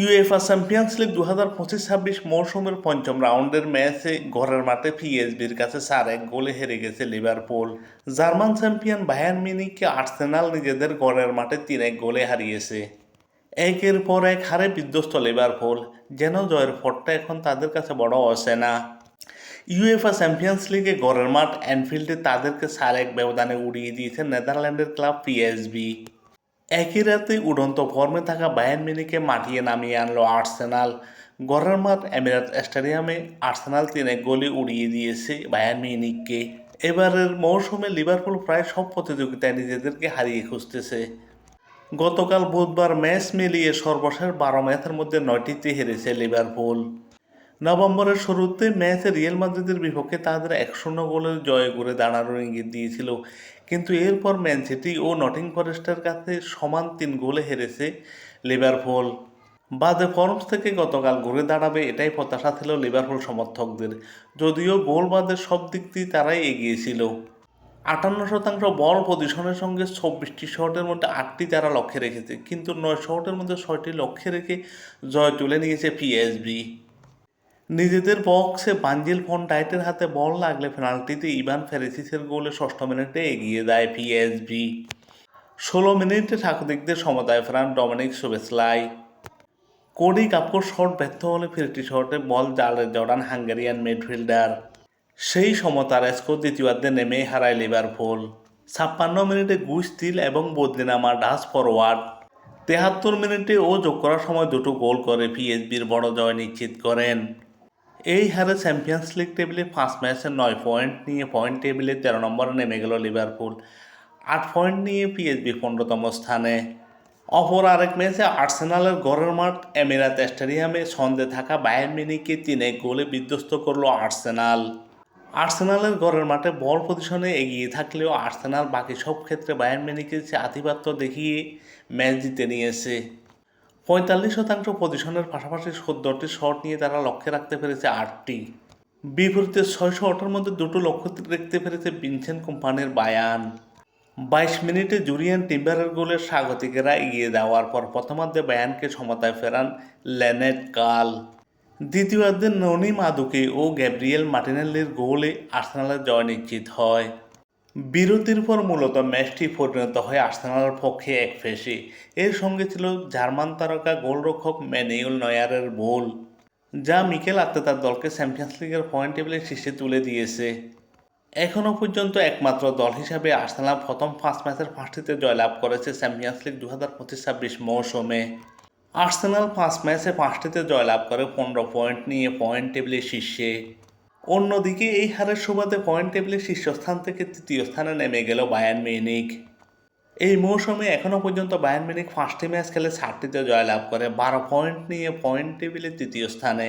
UEFA champions league দু হাজার পঁচিশ ছাব্বিশ মৌসুমের পঞ্চম রাউন্ডের ম্যাচে ঘরের মাঠে পিএসবির কাছে চার এক গোলে হেরে গেছে লিভারপুল। জার্মান চ্যাম্পিয়ন বায়ান মিনিককে আর্সেনাল নিজেদের ঘরের মাঠে তিন এক গোলে হারিয়েছে। একের পর এক হারে বিধ্বস্ত লিভারপুল, যেন জয়ের ফটটা এখন তাদের কাছে বড় অচেনা। ইউএফা চ্যাম্পিয়ন্স লিগে ঘরের মাঠ অ্যানফিল্ডে তাদেরকে চার এক ব্যবধানে উড়িয়ে দিয়েছে নেদারল্যান্ডের ক্লাব পিএসবি একই রাতে উড়ন্ত ফর্মে থাকা বায়ান মিনিকে মাটিয়ে নামিয়ে আনলো আর্সেনাল। গড়ের মাঠ এমিরাত স্টেডিয়ামে আর্সেনাল তিন গোলে উড়িয়ে দিয়েছে বায়ান মিনিককে এবারের মৌসুমে লিভারপুল প্রায় সব প্রতিযোগিতায় নিজেদেরকে হারিয়ে খুঁজতেছে। গতকাল বুধবার ম্যাচ মিলিয়ে সর্বশেষ বারো ম্যাচের মধ্যে নয়টিতে হেরেছে লিভারপুল। নভেম্বরের শুরুতে ম্যাচে রিয়েল মাদ্রিদের বিপক্ষে তাদের এক শূন্য গোলের জয় করে দাঁড়ানোর ইঙ্গিত দিয়েছিল। কিন্তু এরপর ম্যান সিটি ও নটিং ফরেস্টের কাছে সমান তিন গোলে হেরেছে লিভারপুল। বাদে ফর্মস থেকে গতকাল ঘুরে দাঁড়াবে এটাই প্রত্যাশা ছিল লিভারপুল সমর্থকদের। যদিও গোল বাদে সব দিক দিয়ে তারাই এগিয়েছিল আটান্ন শতাংশ বল পজিশনের সঙ্গে চব্বিশটি শটের মধ্যে আটটি তারা লক্ষ্যে রেখেছে, কিন্তু নয় শটের মধ্যে ছয়টি লক্ষ্যে রেখে জয় তুলে নিয়েছে পিএসবি। নিজেদের বক্সে বাঞ্জিল ফোন ডাইটের হাতে বল লাগলে পেনাল্টিতে ইভান ফেরেসিসের গোলে ষষ্ঠ মিনিটে এগিয়ে দেয় পিএসবি ষোলো মিনিটে ঠাকুরদিকদের সমতায় ফেরান ডমিনিক সুবেসলাই। কোডি কাপড় শট ব্যর্থ হলে ফিরটি শটে বল জালে জড়ান হাঙ্গেরিয়ান মিডফিল্ডার। সেই সমতার স্কোর দ্বিতীয়ার্ধে নেমেই হারায় লিভারপুল। ছাপ্পান্ন মিনিটে গুস্তিল এবং বদলিনামা ডাস ফরওয়ার্ড। তেহাত্তর মিনিটে ও যোগ করার সময় দুটো গোল করে পিএসবির বড় জয় নিশ্চিত করেন। এই হারে চ্যাম্পিয়ন্স লিগ টেবিলে পাঁচ ম্যাচে নয় পয়েন্ট নিয়ে পয়েন্ট টেবিলে তেরো নম্বরে নেমে গেল লিভারপুল আট পয়েন্ট নিয়ে পিএসবি পনেরোতম স্থানে। অপর আরেক ম্যাচে আর্সেনালের গড়ের মাঠ এমিরাত স্টেডিয়ামে সন্ধে থাকা বায়ান মিনিকে তিন গোলে বিধ্বস্ত করল আর্সেনাল আর্সেনালের ঘরের মাঠে বল পজিশনে এগিয়ে থাকলেও আর্সেনাল বাকি সব ক্ষেত্রে বায়ান মিনিকে আধিপত্য দেখিয়ে ম্যাচ জিতে নিয়েছে। পঁয়তাল্লিশ শতাংশ পজিশনের পাশাপাশি সত্তরটি শট নিয়ে তারা লক্ষ্যে রাখতে পেরেছে আটটি। বিপরীতে ছয় শটের মধ্যে দুটো লক্ষ্য রাখতে পেরেছে ভিনসেন্ট কোম্পানির বায়ান বাইশ মিনিটে জুরিয়ান টিম্বারের গোলে স্বাগতিকেরা এগিয়ে দেওয়ার পর প্রথমার্ধে বায়ানকে সমতায় ফেরান লেনেট কাল। দ্বিতীয়ার্ধে ননি মাদুকে ও গ্যাব্রিয়েল মার্টিনেল্লির গোলে আর্সেনালের জয় নিশ্চিত হয়। বিরতির পর মূলত ম্যাচটি পরিণত হয় আর্সেনালের পক্ষে এক ফেসে। এর সঙ্গে ছিল জার্মান তারকা গোলরক্ষক ম্যানুয়েল নয়ারের গোল যা মিকেল আত্মেতার দলকে চ্যাম্পিয়ন্স লিগের পয়েন্ট টেবিলে শীর্ষে তুলে দিয়েছে। এখনও পর্যন্ত একমাত্র দল হিসাবে আর্সেনাল প্রথম পাঁচ ম্যাচের পাঁচটিতে জয়লাভ করেছে চ্যাম্পিয়ন্স লিগ দু হাজার পঁচিশ ছাব্বিশ মৌসুমে। আর্সেনাল পাঁচ ম্যাচে পাঁচটিতে জয়লাভ করে পনেরো পয়েন্ট নিয়ে পয়েন্ট টেবিলে শীর্ষে। অন্যদিকে এই হারের সুবাদে পয়েন্ট টেবিলে শীর্ষস্থান থেকে তৃতীয় স্থানে নেমে গেল বায়ান মিনিক এই মৌসুমে এখনও পর্যন্ত বায়ান মেনিক পাঁচটি ম্যাচ খেলে ষাটটিতে জয়লাভ করে, বারো পয়েন্ট নিয়ে পয়েন্ট টেবিলে তৃতীয় স্থানে।